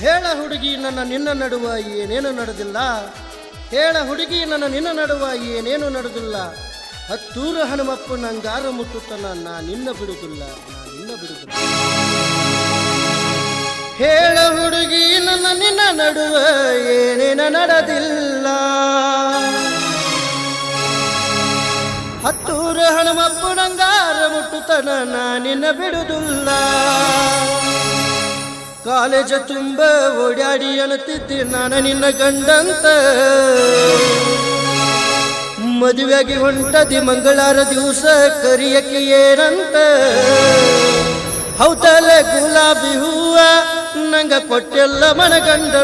ಹೇಳ ಹುಡುಗಿ, ನನ್ನ ನಿನ್ನ ನಡುವ ಏನೇನು ನಡೆದಿಲ್ಲ? ಹೇಳ ಹುಡುಗಿ, ನನ್ನ ನಿನ್ನ ನಡುವ ಏನೇನು ನಡೆದಿಲ್ಲ? ಹತ್ತೂರು ಹನುಮಪ್ಪ ನಂಗಾರ ಮುಟ್ಟುತ್ತನ, ನಾ ನಿನ್ನ ಬಿಡುದಿಲ್ಲ, ನಾ ನಿನ್ನ ಬಿಡುದಿಲ್ಲ. ಹೇಳ ಹುಡುಗಿ, ನನ್ನ ನಿನ್ನ ನಡುವ ಏನೇನ ನಡೆದಿಲ್ಲ? ಹತ್ತೂರು ಹನುಮಪ್ಪನಂಗಾರ ಮುಟ್ಟುತ್ತನ, ನಾ ನಿನ್ನ ಬಿಡುದಿಲ್ಲ. ಕಾಲೇಜ ತುಂಬ ಓಡಾಡಿ ಅಣತಿದ್ದೆ ನಾನು ನಿನ್ನ ಗಂಡಂತ. ಮದುವೆಗೆ ಹೊಂಟದಿ ಮಂಗಳಾರ ದಿವಸ ಕರಿಯಕ್ಕೆ ಏನಂತ. ಹೌದಲ್ಲ ಗುಲಾಬಿ ಹೂವ, ನಂಗ ಕೊಟ್ಟೆಲ್ಲ ಮನಗಂಡ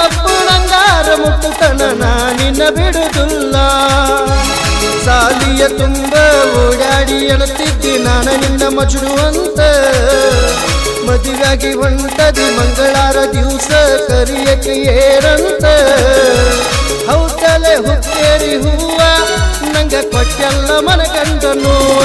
ಹತ್ತೂರು ಹನುಮಪ್ಪ ನಂಗಾರ ಮುಟ್ಟುತನ ನಾನಿನ್ನ ಬಿಡುದಿಲ್ಲ. ಸಾಲಿಯ ತುಂಬ ಓಡಾಡಿ ಎಣತಿದ್ದಿ ನಾನು ನಿನ್ನ ಮಜುಡುವಂತ ಮದುವಾಗಿ ಹೊಂಟದಿ ಮಂಗಳಾರ ದಿವಸ ಕರಿಯಕ್ಕೆ ಏರಂತ. ಹೌದಲೆ ಹುಕ್ಕೇರಿ ಹೂವ, ನಂಗ ಕೊಟ್ಟೆಲ್ಲ ಮನಗಂಡ ನೋವ.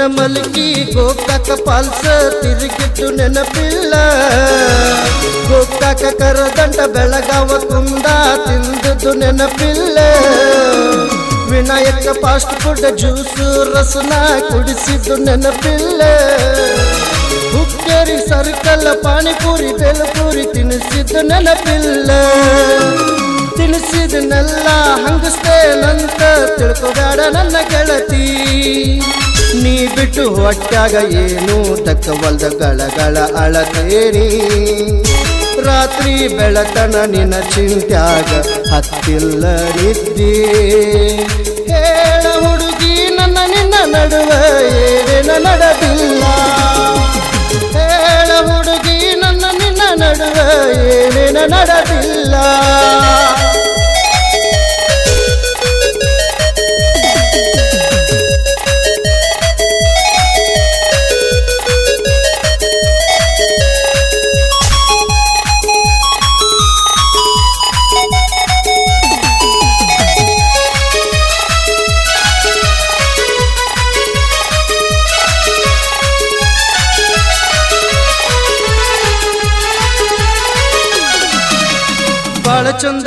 ಕೊಡಚಿನ ಮಲ್ಕಿ ಗೋಕಾಕ ಪಾಲ್ಸ ತಿರುಗಿದ್ದು ನೆನಪಿಲ್ಲ. ಗೋಕಾಕ ಕರದಂಡ ಬೆಳಗಾವ ಕುಂದ ತಿಂದದ್ದು ನೆನಪಿಲ್ಲ. ವಿನಾಯಕ ಫಾಸ್ಟ್ ಫುಡ್ ಜ್ಯೂಸು ರಸನ ಕುಡಿಸಿದ್ದು ನೆನಪಿಲ್ಲ. ಹುಕ್ಕೇರಿ ಸರ್ಕಲ್, ಪಾನಿಪುರಿ ಬೇಲಪುರಿ ತಿನ್ನಿಸಿದ್ದು ನೆನಪಿಲ್ಲ. ತಿನ್ನಿಸಿದನ್ನೆಲ್ಲ ಹಂಗಸ್ತೇನಂತ ತಿಳ್ಕೊಬೇಡ ನನ್ನ ಗೆಳತಿ. ನೀ ಬಿಟ್ಟು ಹೊಟ್ಟಾಗ ಏನು ತಕ್ಕವಲ್ದ ಗಳಗಳ ಅಳತೇರಿ. ರಾತ್ರಿ ಬೆಳತನ ನಿನ್ನ ಚಿಂತ್ಯಾಗ ಹತ್ತಿಲ್ಲ ಹೇಳ ಹುಡುಗಿ, ನನ್ನ ನಿನ್ನ ನಡುವೆ ನಡೆದಿಲ್ಲ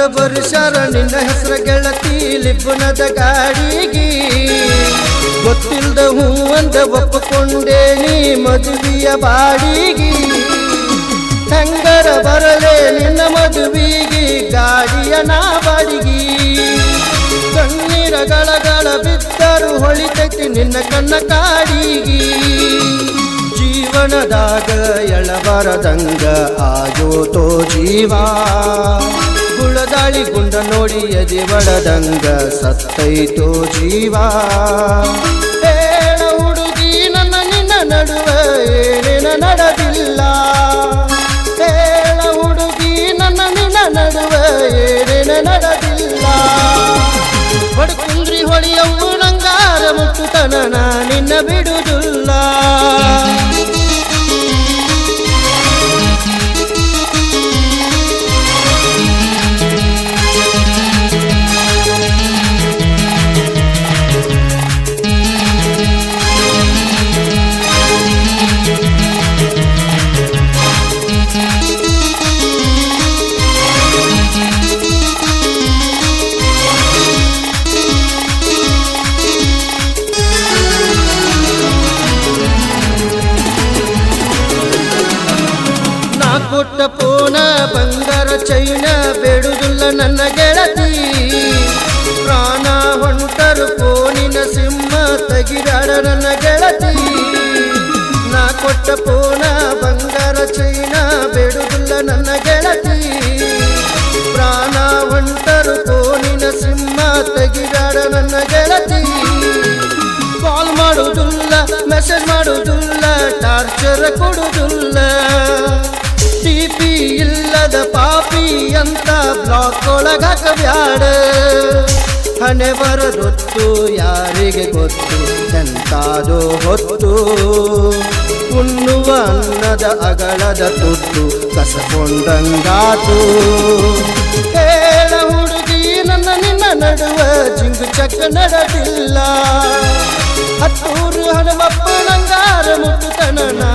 ಬರುಷಾರ ನಿನ್ನ ಹೆಸರ ಗೆಳತಿ ಲಿಪುನದ ಗಾಡಿಗಿ ಗೊತ್ತಿಲ್ಲದ ಹೂ ಅಂದ ಒಪ್ಪಿಕೊಂಡೆ ನೀ ಮದುವೆಯ ಬಾಡಿಗಿ. ಹೆಂಗರ ಬರಲೇ ನಿನ್ನ ಮದುವೆಗೆ, ಗಾಡಿಯ ನಾ ಬಾಡಿಗಿ ಕಣ್ಣೀರ ಗಳಗಳ ಬಿದ್ದರು ಹೊಳಿತೈತಿ ನಿನ್ನ ಕಣ್ಣ ಕಾಡಿಗಿ. ಜೀವನದಾಗ ಎಳಬರದಂಗ ಆಯೋತೋ ಜೀವ. ಗುಳದಾಳಿ ಗುಂಡ ನೋಡಿ ಎದೆ ಬಡದಂಗ ಸತ್ತೈತೋ ಜೀವ. ಹೇಳ ಹುಡುಗಿ, ನನ್ನ ನಿನ್ನ ನಡುವೆ ಏನೇನ ನಡೆದಿಲ್ಲ. ಹೇಳ ಹುಡುಗಿ, ನನ್ನ ನಿನ್ನ ನಡುವೆ ಏನೇನ ನಡೆದಿಲ್ಲ. ಬಡ್ಕುಂದ್ರಿ ಹೊಳಿಯವು ನಂಗಾರ ಮುಟ್ಟುತನ ನಿನ್ನ ಬಿಡುದಿಲ್ಲ ಬಂಗಾರ ಚೈನ ಬೇಡುದುಲ್ಲ ನನ್ನ ಗೆಳತಿ. ಪ್ರಾಣ ಹೊಂಟರು ಪೋನಿನ ಸಿಂಹ ತಗಿರಾಡ ನನ್ನ ಗೆಳತಿ. ನಾ ಕೊಟ್ಟ ಪೋನ ಬಂಗಾರ ಚೈನ ಬೇಡುದುಲ್ಲ ನನ್ನ ಗೆಳತಿ. ಪ್ರಾಣ ಹೊಂಟರು ಪೋನಿನ ಸಿಂಹ ತಗಿರಾಡ ನನ್ನ ಗೆಳತಿ. ಕಾಲ್ ಮಾಡುವುದಿಲ್ಲ ಮೆಸೇಜ್ ಮಾಡುವುದಿಲ್ಲ ಟಾರ್ಚರ್ ಕೊಡುವುದಿಲ್ಲ ಅಂತ ಬ್ಲಾಕ್ ಒಳಗಾಕ ಬ್ಯಾಡ ಹಣೆ ಬರದೊತ್ತು ಯಾರಿಗೆ ಗೊತ್ತು? ಎಂತಾದೋ ಹೊತ್ತು ಉಣ್ಣುವ ಅನ್ನದ ಅಗಳದ ತುತ್ತು ಕಸಕೊಂಡಂಗಾತು. ಹೇಳ ಹುಡುಗಿ, ನನ್ನ ನಿನ್ನ ನಡುವ ಜಿಂಗು ಚಕ್ಕ ನಡೆದಿಲ್ಲ. ಹತ್ತೂರು ಹನುಮಪ್ಪನಂಗಾರ ಮುಟ್ಟುತನ ನಾ ನಿನ್ನ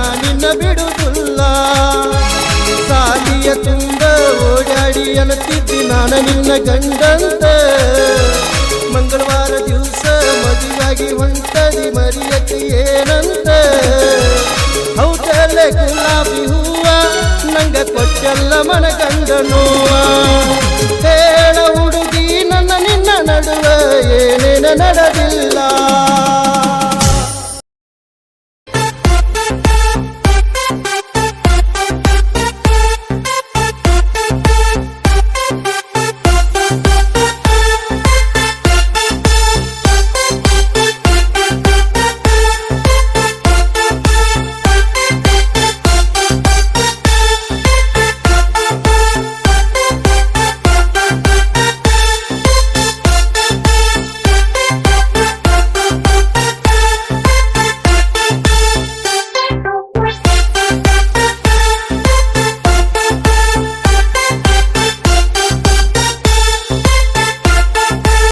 ಓಡಾಡಿ ನಾನ ನಾನು ನಿನ್ನ ಗಂಡಂತ? ಮಂಗಳವಾರ ದಿವಸ ಮದುವಾಗಿ ಹೊಂಟದಿ ಮರಿಯಕ್ಕೆ ಏನಂತ? ಹೌದಲ್ಲೇ ಗುಲಾಬಿ ಹೂವ, ನಂಗ ಕೊಟ್ಟೆಲ್ಲ ಮನ ನೋವ ಹೇಳ ಹುಡುಗಿ, ನನ್ನ ನಿನ್ನ ನಡುವ ಏನೇನ ನಡೆದಿಲ್ಲ?